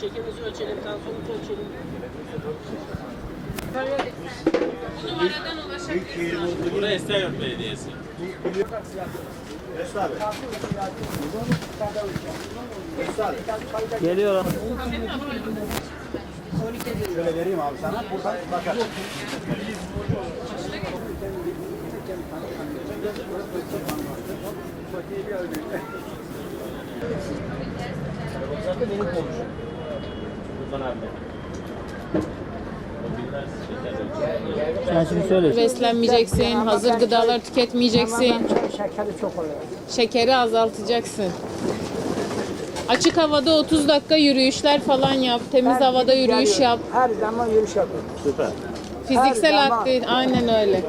şekerinizi ölçelim, tansiyonunuzu ölçelim. Burada Esenyurt Belediyesi. Geliyor. Şöyle vereyim abi sana. Buradan bakar. Zaten benim komşum. Rıdvan abi. O bilmez şeker. Sen şimdi söyle. Beslenmeyeceksin, hazır gıdalar tüketmeyeceksin, Şekeri çok oluyor. şekeri azaltacaksın. Açık havada 30 dakika yürüyüşler falan yap, temiz havada yürüyüş yap. Her zaman yürüyüş yapıyor. Süper. Fiziksel zaman. aktivite, aynen öyle.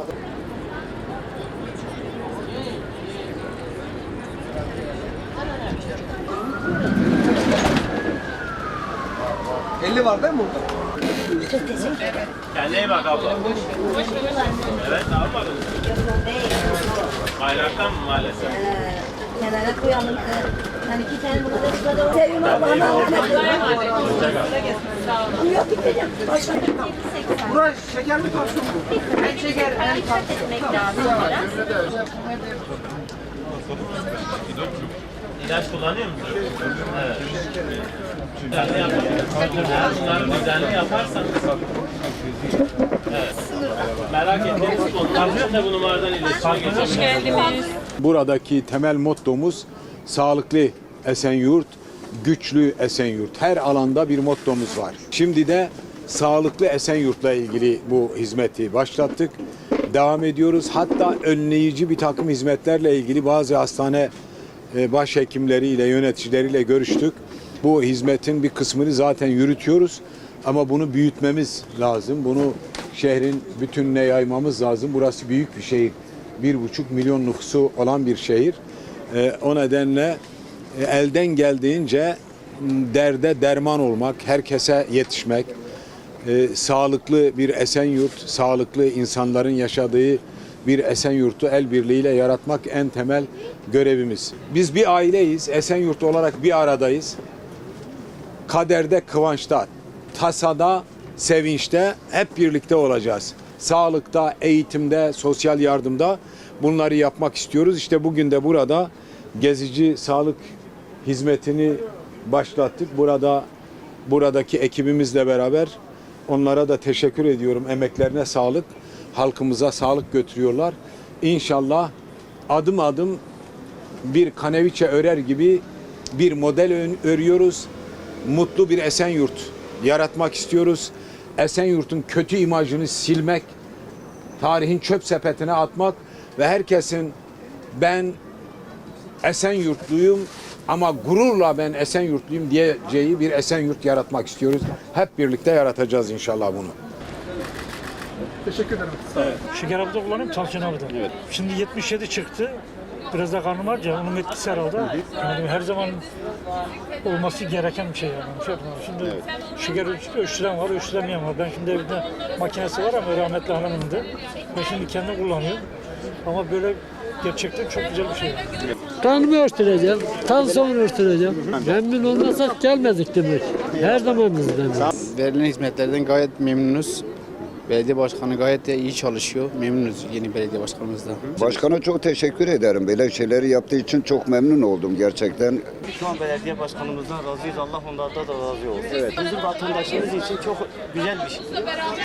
Kendine iyi bak abla. Evet ne yapalım? Bayraktan mı maalesef? kenara koyalım. Yani iki tane burada da şurada Sevim Allah'ın rahmetli. Yok gideceğim. Başka Burası şeker mi tansiyon mu? şeker. Dikkat etmek lazım biraz. İlaç kullanıyor musun? Evet. Düzenli yapalım. Eğer bunları düzenli yaparsanız. Merak ettiğiniz konular varsa bu numaradan iletişime geçebilirsiniz. Geldiniz. Buradaki temel mottomuz sağlıklı Esenyurt, güçlü Esenyurt. Her alanda bir mottomuz var. Şimdi de sağlıklı Esenyurt'la ilgili bu hizmeti başlattık. Devam ediyoruz. Hatta önleyici bir takım hizmetlerle ilgili bazı hastane e, başhekimleriyle, yöneticileriyle görüştük. Bu hizmetin bir kısmını zaten yürütüyoruz. Ama bunu büyütmemiz lazım. Bunu şehrin bütününe yaymamız lazım. Burası büyük bir şehir. Bir buçuk milyon nüfusu olan bir şehir. Ee, o nedenle e, elden geldiğince derde derman olmak, herkese yetişmek, e, sağlıklı bir Esenyurt, sağlıklı insanların yaşadığı bir Esenyurt'u el birliğiyle yaratmak en temel görevimiz. Biz bir aileyiz, Esenyurt olarak bir aradayız kaderde, kıvançta, tasada, sevinçte hep birlikte olacağız. Sağlıkta, eğitimde, sosyal yardımda bunları yapmak istiyoruz. İşte bugün de burada gezici sağlık hizmetini başlattık. Burada buradaki ekibimizle beraber onlara da teşekkür ediyorum. Emeklerine sağlık, halkımıza sağlık götürüyorlar. İnşallah adım adım bir kaneviçe örer gibi bir model örüyoruz. Mutlu bir Esenyurt yaratmak istiyoruz. Esenyurt'un kötü imajını silmek, tarihin çöp sepetine atmak ve herkesin ben Esenyurtluyum ama gururla ben Esenyurtluyum diyeceği bir Esenyurt yaratmak istiyoruz. Hep birlikte yaratacağız inşallah bunu. Şeker hapı da kullanıyorum, tansiyon hapı da. Şimdi 77 çıktı. Biraz da karnım var ya, onun etkisi herhalde. Yani her zaman olması gereken bir şey yani. Şey yapmıyorum. Şimdi şeker ölç- ölçtüren var, ölçtüremeyen var. Ben şimdi evde makinesi var ama rahmetli hanımın da. Ben şimdi kendim kullanıyorum. Ama böyle gerçekten çok güzel bir şey. Kanımı örtüleceğim, tansiyonu örtüleceğim. Memnun olmasak gelmedik demek. Her zaman bizden. Verilen hizmetlerden gayet memnunuz. Belediye başkanı gayet de iyi çalışıyor. Memnunuz yeni belediye başkanımızdan. Başkana çok teşekkür ederim. Böyle şeyleri yaptığı için çok memnun oldum gerçekten. Şu an belediye başkanımızdan razıyız. Allah onlardan da razı olsun. Evet. Bizim vatandaşımız için çok güzel bir şey.